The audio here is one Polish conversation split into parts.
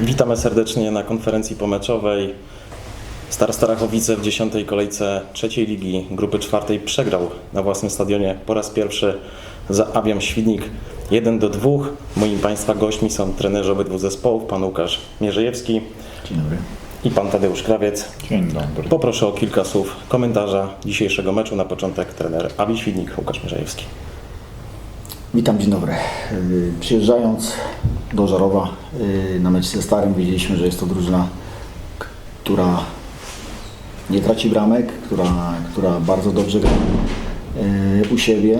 Witamy serdecznie na konferencji pomeczowej. Star Starachowice w dziesiątej kolejce trzeciej ligi grupy czwartej przegrał na własnym stadionie po raz pierwszy za Awiam Świdnik 1 do 2. Moimi Państwa gośćmi są trenerzy obydwu zespołów, pan Łukasz Mierzejewski Dzień dobry. i pan Tadeusz Krawiec. Dzień dobry. Poproszę o kilka słów komentarza dzisiejszego meczu. Na początek trener Awi Świdnik, Łukasz Mierzejewski. Witam, dzień dobry. Yy, Przyjeżdżając do Żarowa yy, na mecz ze Starym wiedzieliśmy, że jest to drużyna, która nie traci bramek, która, która bardzo dobrze gra yy, u siebie.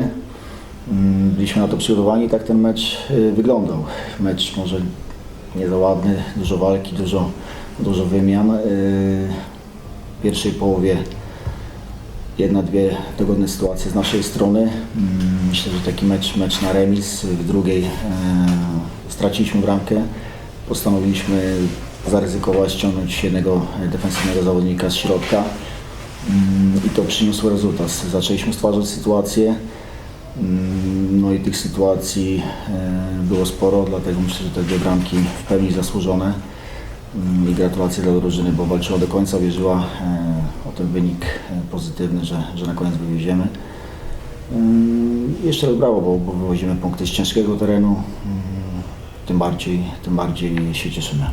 Byliśmy na to przygotowani i tak ten mecz wyglądał. Mecz może nie za ładny, dużo walki, dużo, dużo wymian. W pierwszej połowie jedna, dwie dogodne sytuacje z naszej strony. Mm, Myślę, że taki mecz, mecz na remis. W drugiej e, straciliśmy bramkę. Postanowiliśmy zaryzykować, ściągnąć jednego defensywnego zawodnika z środka Mm, i to przyniosło rezultat. Zaczęliśmy stwarzać sytuacje. Mm, No i tych sytuacji e, było sporo, dlatego myślę, że te dwie bramki w pełni zasłużone. I gratulacje dla drużyny, bo walczyła do końca, wierzyła e, o ten wynik e, pozytywny, że, że na koniec wywieziemy. I Jeszcze raz brawo, bo, bo wywozimy punkty z ciężkiego terenu. Ym, Tym bardziej, tym bardziej się cieszymy.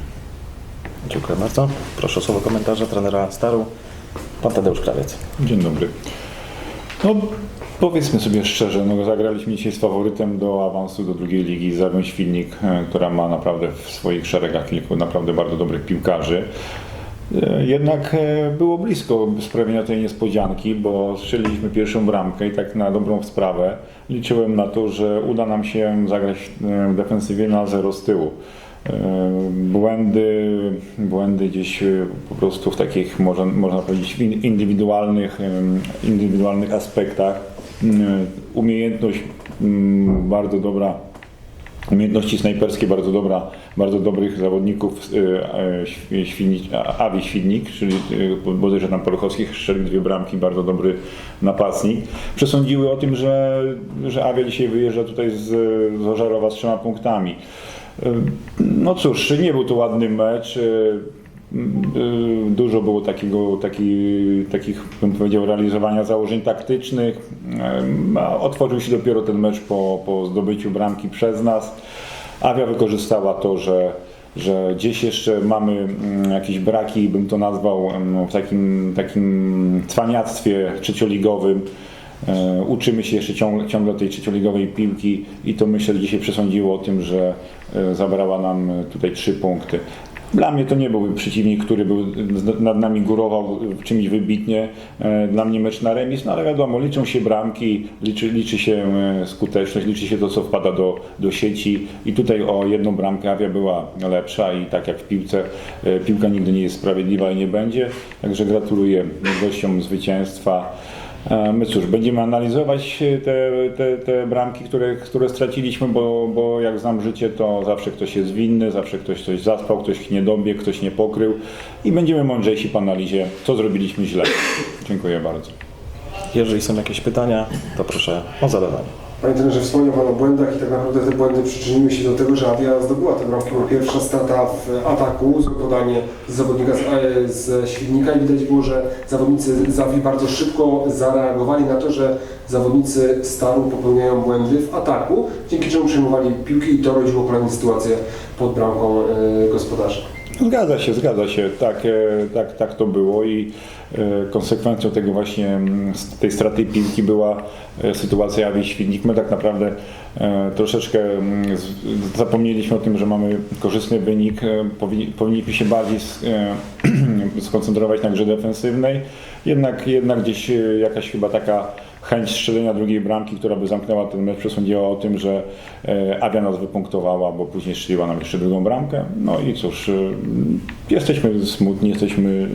Dziękuję bardzo. Proszę o słowo komentarza trenera Staru, pan Tadeusz Krawiec. Dzień dobry. No, powiedzmy sobie szczerze, no, zagraliśmy dzisiaj z faworytem do awansu do drugiej ligi Zawią Świdnik, e, która ma naprawdę w swoich szeregach kilku naprawdę bardzo dobrych piłkarzy. E, Jednak e, było blisko sprawienia tej niespodzianki, bo strzeliliśmy pierwszą bramkę i tak na dobrą sprawę liczyłem na to, że uda nam się zagrać w defensywie na zero z tyłu. Błędy, błędy gdzieś po prostu w takich, można, można powiedzieć, indywidualnych, indywidualnych aspektach. Mm, Umiejętność mm, bardzo dobra umiejętności snajperskie bardzo dobra, bardzo dobrych zawodników y, Świ- Świdnik, Awi Świdnik, czyli y, bodajże tam Porochowski strzelił dwie bramki, bardzo dobry napastnik. Przesądziły o tym, że, że Awia dzisiaj wyjeżdża tutaj z, z Ożarowa z trzema punktami. Y, No cóż, nie był to ładny mecz. Y, y, Dużo było takiego, taki, takich, bym powiedział, realizowania założeń taktycznych. A Otworzył się dopiero ten mecz po, po zdobyciu bramki przez nas. Awia wykorzystała to, że, że gdzieś jeszcze mamy mm, jakieś braki, bym to nazwał em, w takim, takim cwaniactwie trzecioligowym. E, Uczymy się jeszcze ciągle, ciągle tej trzecioligowej piłki i to myślę że dzisiaj przesądziło o tym, że zabrała nam tutaj trzy punkty. Dla mnie to nie był przeciwnik, który był nad nami górował czymś wybitnie. E, Dla mnie mecz na remis, no ale wiadomo, liczą się bramki, liczy, liczy się e, skuteczność, liczy się to, co wpada do, do sieci i tutaj o jedną bramkę Awia była lepsza i tak jak w piłce, e, piłka nigdy nie jest sprawiedliwa i nie będzie. Także gratuluję gościom zwycięstwa. My cóż, będziemy analizować e, te, te, te bramki, które, które straciliśmy, bo, bo jak znam życie, to zawsze ktoś jest winny, zawsze ktoś coś zaspał, ktoś nie dobiegł, ktoś nie pokrył i będziemy mądrzejsi po analizie, co zrobiliśmy źle. Dziękuję bardzo. Jeżeli są jakieś pytania, to proszę o zadawanie. Panie trenerze, wspomniał Pan o błędach i tak naprawdę te błędy przyczyniły się do tego, że Avia zdobyła tę bramkę, pierwsza strata w ataku, podanie z zawodnika z, e, z i widać było, że zawodnicy z Avii bardzo szybko zareagowali na to, że zawodnicy Staru popełniają błędy w ataku, dzięki czemu przyjmowali piłki i to rodziło kolejne sytuacje pod bramką e, gospodarza. Zgadza się, zgadza się. Tak, e, tak, tak to było i e, konsekwencją tego właśnie tej straty piłki była e, sytuacja Awi Świdnik. My tak naprawdę troszeczkę zapomnieliśmy o tym, że mamy korzystny wynik. Powinni, powinniśmy się bardziej skoncentrować na grze defensywnej. Jednak, jednak gdzieś e, jakaś chyba taka chęć strzelenia drugiej bramki, która by zamknęła ten mecz, przesądziła o tym, że e, Avia nas wypunktowała, bo później strzeliła nam jeszcze drugą bramkę. No i cóż, e, jesteśmy smutni, jesteśmy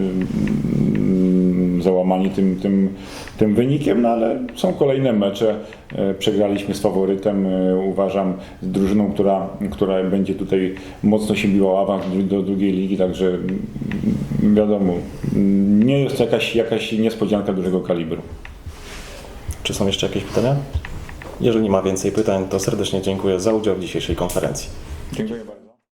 załamani tym, tym, tym wynikiem, no ale są kolejne mecze. E, Przegraliśmy z faworytem, e, uważam, z drużyną, która, która będzie tutaj mocno się biła o awans do- do drugiej ligi, także mm, wiadomo, mm, nie jest to jakaś, jakaś niespodzianka dużego kalibru. Czy są jeszcze jakieś pytania? Jeżeli nie ma więcej pytań, to serdecznie dziękuję za udział w dzisiejszej konferencji. Dziękuję bardzo.